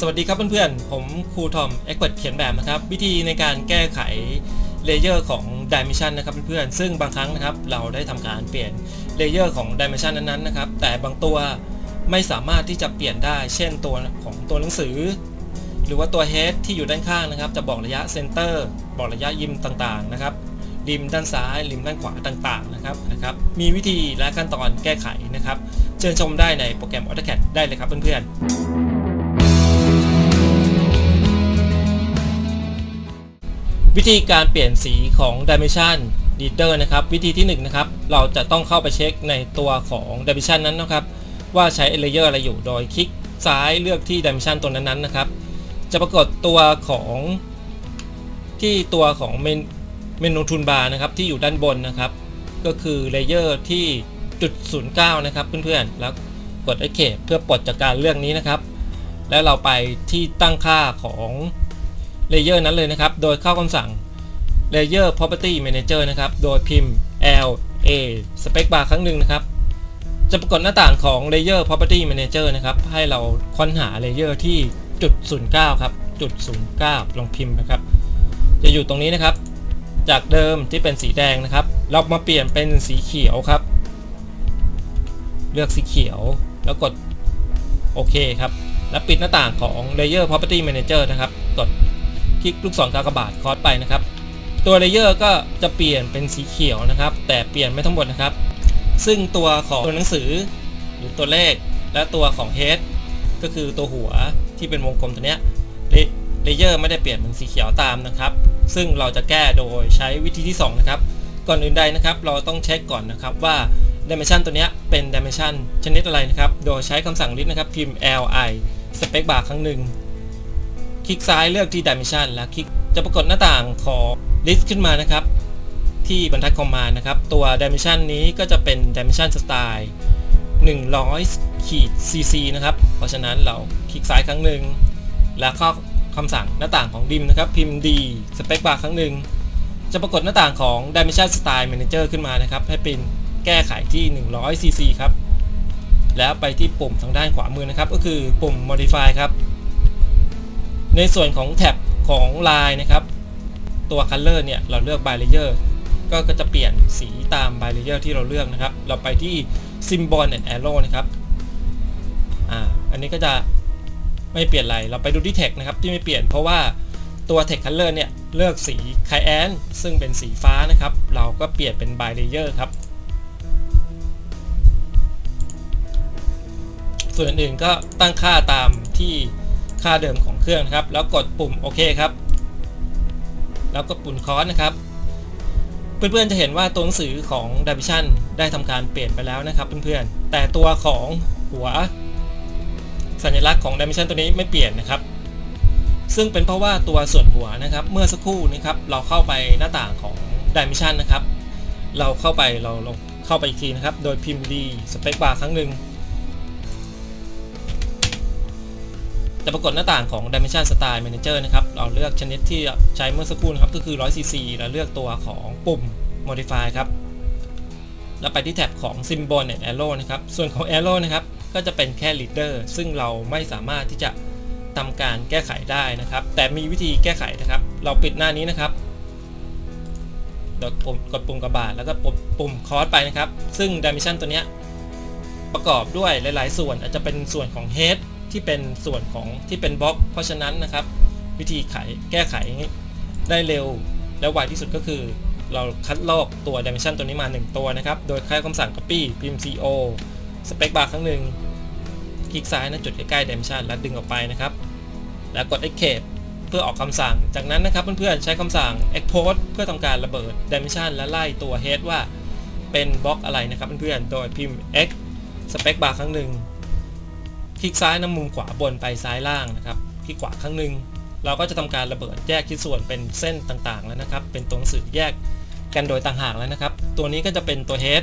สวัสดีครับเพื่อนๆ ผมครูทอมเอ็กเ t เขียนแบบนะครับ วิธีในการแก้ไขเลเยอร์ของ Dimension นะครับเพื่อนๆ ซึ่งบางครั้งนะครับเราได้ทำการเปลี่ยนเลเยอร์ของ Dimension นั้นๆนะครับ แต่บางตัวไม่สามารถที่จะเปลี่ยนได้ เช่นตัวของตัวหนังสือ หรือว่าตัว Head ที่อยู่ด้านข้างนะครับ จะบอกระยะ Center บอกระยะยิมต่างๆนะครับริมด้านซ้ายริมด้านขวาต่างๆนะครับนะครับ มีวิธีและขั้นตอนแก้ไขนะครับ เชิญชมได้ในโปรแกรม AutoCAD ได้เลยครับเพื่อนๆ วิธีการเปลี่ยนสีของ Dimension Reader นะครับ วิธีที่1นงนะครับเราจะต้องเข้าไปเช็คในตัวของ Dimension นั้นนะครับ ว่าใช้ Layer อะไรอยู่โดยคลิกซ้ายเลือกที่ Dimension ตัวนั้นๆนะครับ จะปรากฏตัวของที่ตัวของเมนเมนูทูลบาร์นะครับที่อยู่ด้านบนนะครับ ก็คือ Layer ที่จุด09นะครับเพื่อนๆแล้วกด Escape เพื่อปลดจากการเลือกนี้นะครับ แล้วเราไปที่ตั้งค่าของ เลเยอร์นั้นเลยนะครับ โดยเข้าคำสั่ง Layer Property Manager นะครับ โดยพิมพ์ L A Spec Bar ครั้งหนึ่งนะครับ จะปรากฏหน้าต่างของ Layer Property Manager นะครับ ให้เราค้นหา Layer ที่จุด09ครับจุด09ลองพิมพ์นะครับ จะอยู่ตรงนี้นะครับ จากเดิมที่เป็นสีแดงนะครับ เรามาเปลี่ยนเป็นสีเขียวครับ เลือกสีเขียว แล้วกดโอเคครับ แล้วปิดหน้าต่างของ Layer Property Manager นะครับ กด คลิกลูกศรกากบาทคอร์สไปนะครับ ตัว Layer ก็จะเปลี่ยนเป็นสีเขียวนะครับ แต่เปลี่ยนไม่ทั้งหมดนะครับ ซึ่งตัวของตัวหนังสือ หรือตัวเลขและตัวของ Head ก็คือตัวหัวที่เป็นวงกลมตัวเนี้ย Layer ไม่ได้เปลี่ยนเป็นสีเขียวตามนะครับ ซึ่งเราจะแก้โดยใช้วิธีที่ 2 นะครับ ก่อนอื่นใดนะครับ เราต้องเช็คก่อนนะครับว่า Dimension ตัวเนี้ยเป็น Dimension ชนิดอะไรนะครับ โดยใช้คำสั่ง list นะครับ พิมพ์ li space bar ครั้งหนึ่ง คลิกซ้ายเลือกที่ Dimension แล้วคลิกจะปรากฏหน้าต่างของ list ขึ้นมานะครับ ที่บรรทัด command นะครับ ตัว Dimension นี้ก็จะเป็น Dimension Style 100ขีด cc นะครับ เพราะฉะนั้นเราคลิกซ้ายครั้งหนึ่ง แล้วเข้าคำสั่งหน้าต่างของ dim นะครับ พิมพ์ d space bar ครั้งหนึ่ง จะปรากฏหน้าต่างของ Dimension Style Manager ขึ้นมานะครับ ให้เป็นแก้ไขที่ 100 cc ครับ แล้วไปที่ปุ่มทางด้านขวามือนะครับ ก็คือปุ่ม modify ครับ ในส่วนของแท็บของลายนะครับ ตัว color เนี่ย เราเลือก by layer ก็ก็จะเปลี่ยนสีตาม by layer ที่เราเลือกนะครับ เราไปที่ symbol and arrow นะครับอ่าอันนี้ก็จะไม่เปลี่ยนอะไร เราไปดูที่ text นะครับ ที่ไม่เปลี่ยนเพราะว่าตัว text color เนี่ย เลือกสี cyan ซึ่งเป็นสีฟ้านะครับ เราก็เปลี่ยนเป็น by layer ครับส่วนอื่นก็ตั้งค่าตามที่ ค่าเดิมของเครื่องนะครับ แล้วกดปุ่มโอเคครับ แล้วกดปุ่มคอสนะครับ เพื่อนๆจะเห็นว่าตัวหนังสือของ Division ได้ทำการเปลี่ยนไปแล้วนะครับเพื่อนๆ แต่ตัวของหัวสัญลักษณ์ของ Dimension ตัวนี้ไม่เปลี่ยนนะครับ ซึ่งเป็นเพราะว่าตัวส่วนหัวนะครับ เมื่อสักครู่นี้ครับ เราเข้าไปหน้าต่างของ Dimension นะครับ เราเข้าไปเราเราเข้าไปอีกทีนะครับ โดยพิมพ์ D Space Bar ครั้งหนึ่ง จะปรากฏหน้าต่างของ Dimension Style Manager นะครับ เราเลือกชนิดที่ใช้เมื่อสักครู่นะครับ ก็คือ 100cc แล้วเลือกตัวของปุ่ม Modify ครับ แล้วไปที่แท็บของ Symbol and Arrow นะครับ ส่วนของ Arrow นะครับ ก็จะเป็นแค่ Leader ซึ่งเราไม่สามารถที่จะทำการแก้ไขได้นะครับ แต่มีวิธีแก้ไขนะครับ เราปิดหน้านี้นะครับกดปุ่มกดปุ่มกระบาดแล้วก็ปุ่มปุ่มคอร์สไปนะครับ ซึ่ง Dimension ตัวนี้ประกอบด้วยหลาย ๆ ส่วนอาจจะเป็นส่วนของ Head ที่เป็นส่วนของที่เป็นบล็อก เพราะฉะนั้นนะครับ วิธีไขแก้ไขได้เร็วและไวที่สุดก็คือ เราคัดลอกตัว Dimension ตัวนี้มา 1 ตัวนะครับ โดยใช้คำสั่ง copy พิมพ์ co space bar ครั้งหนึ่งคลิกซ้ายนะจุดใกล้ๆ Dimension แล้วดึงออกไปนะครับ แล้วกด escape เพื่อออกคำสั่ง จากนั้นนะครับเพื่อนๆใช้คำสั่ง export เพื่อทำการระเบิด Dimension และไล่ตัว head ว่าเป็นบล็อกอะไรนะครับเพื่อนๆ โดยพิมพ์ x space bar ครั้งหนึ่ง คลิกซ้ายนำมุมขวาบนไปซ้ายล่างนะครับคลิกขวาครั้งหนึ่งเราก็จะทำการระเบิดแยกชิ้นส่วนเป็นเส้นต่างๆแล้วนะครับ เป็นตัวหนังสือแยกกันโดยต่างหากแล้วนะครับ ตัวนี้ก็จะเป็นตัว head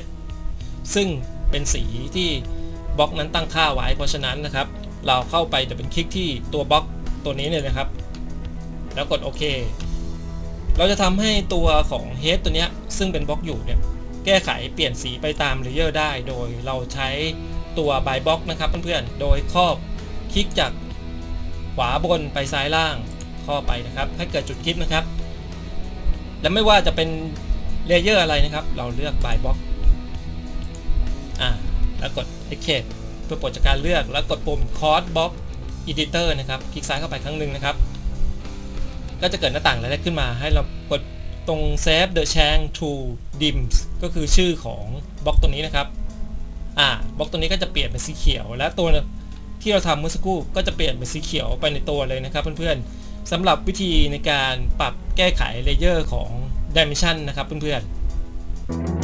ซึ่งเป็นสีที่บล็อกนั้นตั้งค่าไว้ เพราะฉะนั้นนะครับ เราเข้าไปจะเป็นคลิกที่ตัวบล็อกตัวนี้เนี่ยนะครับ แล้วกดโอเค เราจะทำให้ตัวของ head ตัวนี้ซึ่งเป็นบล็อกอยู่เนี่ยแก้ไขเปลี่ยนสีไปตามเลเยอร์ได้ โดยเราใช้ ตัว by box นะครับเพื่อนๆ โดยครอบคลิกจากขวาบนไปซ้ายล่างข้าไปนะครับให้เกิดจุดคลิปนะครับ และไม่ว่าจะเป็นเลเยอร์อะไรนะครับ เราเลือก by box อ่าแล้วกด escape เพื่อปลดจากการเลือกแล้วกดปุ่ม Code Box Editor นะครับ คลิกซ้ายเข้าไปครั้งหนึ่งนะครับ ก็จะเกิดหน้าต่างอะไรขึ้นมา ให้เรากดตรง Save the Change to Dims ก็คือชื่อของบล็อกตัวนี้นะครับ อ่าบล็อกตัวนี้ก็จะเปลี่ยนเป็นสีเขียว และตัวที่เราทำเมื่อสักครู่ก็จะเปลี่ยนเป็นสีเขียวไปในตัวเลยนะครับเพื่อนๆสำหรับวิธีในการปรับแก้ไขเลเยอร์ของดิเมชันนะครับเพื่อนๆ